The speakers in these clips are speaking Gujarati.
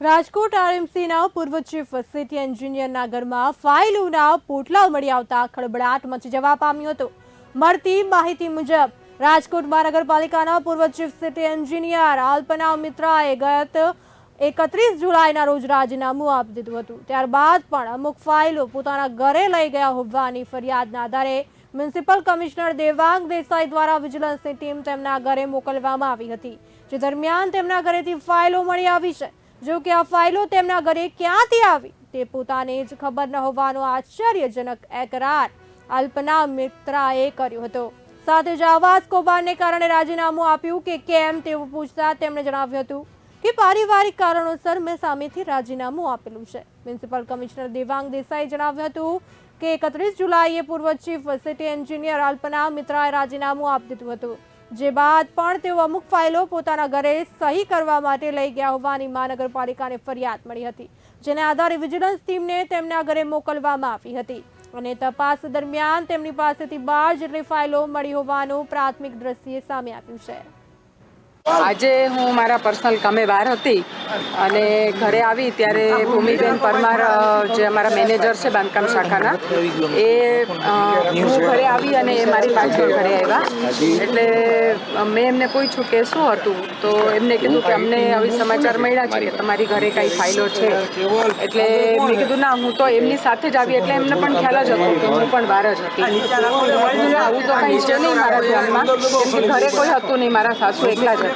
રાજકોટ આરએમસીના પૂર્વ ચીફ સિટી એન્જિનિયરના ઘરમાં ફાઇલોના પોટલાઓ મળી આવતા ખળબળાટ મચી જવા પામ્યો હતો. મળતી માહિતી મુજબ, રાજકોટ મહાનગરપાલિકાના પૂર્વ ચીફ સિટી એન્જિનિયર અલ્પના મિત્રાએ ગત એકત્રીસ જુલાઈના રોજ રાજીનામું આપી દીધું હતું. ત્યારબાદ પણ અમુક ફાઇલો પોતાના ઘરે લઈ ગયા હોવાની ફરિયાદના આધારે મ્યુનિસિપલ કમિશનર દેવાંગ દેસાઈ દ્વારા વિજિલન્સની ટીમ તેમના ઘરે મોકલવામાં આવી હતી, જે દરમિયાન તેમના ઘરેથી ફાઇલો મળી આવી છે. જો કે આ ફાઇલો તેમના ઘરે ક્યાંથી આવી તે પોતાને જ ખબર ન હોવાનો આશ્ચર્યજનક એકરાર અલ્પના મિત્રાએ કર્યો હતો. સાથે જ આવાસ કૌભાંડને કારણે રાજીનામું આપ્યું કે કેમ તેવું પૂછતા તેમણે જણાવ્યું હતું કે પારિવારિક કારણોસર મેં સામેથી રાજીનામું આપેલું છે. મ્યુનિસિપલ કમિશનર દેવાંગ દેસાઈએ જણાવ્યું હતું કે એકત્રીસ જુલાઈએ પૂર્વ ચીફ, સિટી એન્જિનિયર અલ્પના મિત્રાએ રાજીનામું આપી દીધું હતું. જે બાદ પણ તેઓ અમુક ફાઇલો પોતાના ઘરે સહી કરવા માટે લઈ ગયા હોવાની મહાનગરપાલિકાને ફરિયાદ મળી હતી, જેને આધારે વિજિલન્સ ટીમને તેમના ઘરે મોકલવામાં આવી હતી. અને તપાસ દરમિયાન તેમની પાસેથી બાર જેટલી ફાઇલો મળી હોવાનું પ્રાથમિક દ્રષ્ટિએ સામે આવ્યું છે. આજે હું મારા પર્સનલ કામે બહાર હતી અને ઘરે આવી ત્યારે ભૂમિબેન પરમાર જે અમારા મેનેજર છે બાંધકામ શાખાના, એ હું ઘરે આવી અને એ મારી પાછળ ઘરે આવ્યા. એટલે મેં એમને પૂછ્યું કે શું હતું? તો એમને કીધું કે અમને આવી સમાચાર મળ્યા છે કે તમારી ઘરે કાંઈ ફાઇલો છે. એટલે મેં કીધું, ના, હું તો એમની સાથે જ આવી. એટલે એમને પણ ખ્યાલ જ હતો કે હું પણ બહાર જ હતી. આવું તો કંઈ છે નહીં મારા ધ્યાનમાં ઘરે કોઈ હતું નહીં, મારા સાસુ એકલા જ હતા.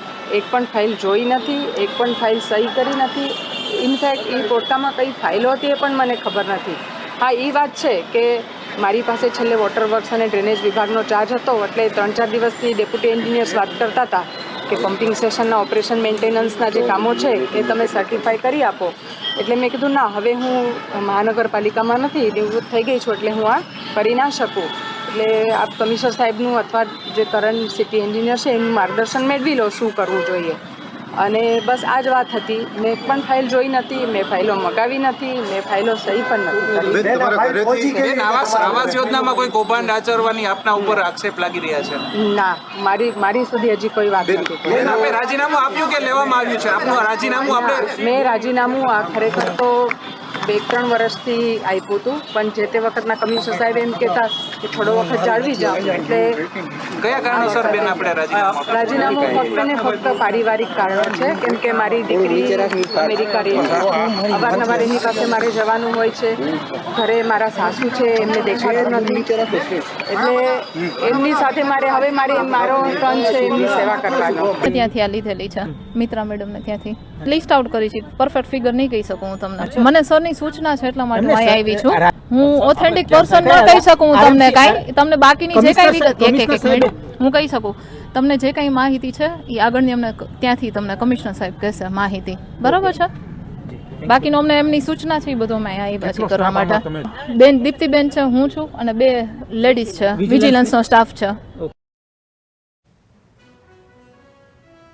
એક પણ ફાઇલ જોઈ નથી, એક પણ ફાઇલ સહી કરી નથી. ઇનફેક્ટ એ પોતામાં કઈ ફાઇલો હતી એ પણ મને ખબર નથી. હા એ વાત છે કે મારી પાસે છેલ્લે વોટર વર્ક્સ અને ડ્રેનેજ વિભાગનો ચાર્જ હતો, એટલે ત્રણ ચાર દિવસથી ડેપ્યુટી એન્જિનિયર્સ વાત કરતા હતા કે પમ્પિંગ સ્ટેશનના ઓપરેશન મેન્ટેનન્સના જે કામો છે એ તમે સર્ટિફાઈ કરી આપો. એટલે મેં કીધું, ના, હવે હું મહાનગરપાલિકામાં નથી, નિવૃત્ત થઈ ગઈ છું, એટલે હું આ કરી ના શકું. એટલે આપ કમિશનર સાહેબનું અથવા જે કરંટ સિટી એન્જિનિયર છે એનું માર્ગદર્શન મેળવી લો શું કરવું જોઈએ. અને બસ આ જ વાત હતી. મેં પણ ફાઇલ જોઈ નથી મેં ફાઇલો મગાવી નથી મેં ફાઇલો સહી પણ નથી આવાસ યોજનામાં કોઈ કૌભાંડ આચરવાની આપના ઉપર આક્ષેપ લાગી રહ્યા છે? ના મારી મારી સુધી હજી કોઈ વાત નથી આપે રાજીનામું આપ્યું કે લેવામાં આવ્યું છે? આપનું રાજીનામું આપણે મેં રાજીનામું આ ખરેખર તો બે ત્રણ વર્ષથી આપ્યું હતું. પણ જે તે વખતના કમિશનર સાહેબ એમ કહેતા કે થોડો વખત જાળવી જાઓ. એટલે કયા કારણોસર બેન આપણે રાજીનામું ફક્ત ને ફક્ત પારિવારિક કારણો છે. કેમ કે મારી દીકરી અમેરિકા રહે છે. અવારનવાર એની પાસે મારે જવાનું હોય છે. ઘરે મારા સાસુ છે. એમને દેખાતું નથી. એટલે એમની સાથે મારે હવે મારી મારો ટર્ન છે એમની સેવા કરવાનો. ત્યાંથી આ લીધેલી છે. મિત્રા મેડમને ત્યાંથી. લિસ્ટ આઉટ કરી છે. પરફેક્ટ ફિગર નહીં કહી શકું હું તમને. મને સરની સૂચના છે એટલા માટે અહીં આવી છું. હું ઓથેન્ટિક પર્સન ન કહી શકું હું તમને કાંઈ તમને બાકીની જે કાંઈ વિગત એક એક એક મિનિટ. હું કહી શકું તમને જે કાંઈ માહિતી છે એ આગળની અમને ત્યાંથી તમને કમિશનર સાહેબ કહેશે માહિતી. બરાબર છે? બાકીનો અમને એમની સૂચના છે એ બધું અમે અહીંયા પાછી કરવા માટે. બેન દીપ્તિબેન છે હું છું અને બે લેડીઝ છે વિજિલન્સનો સ્ટાફ છે.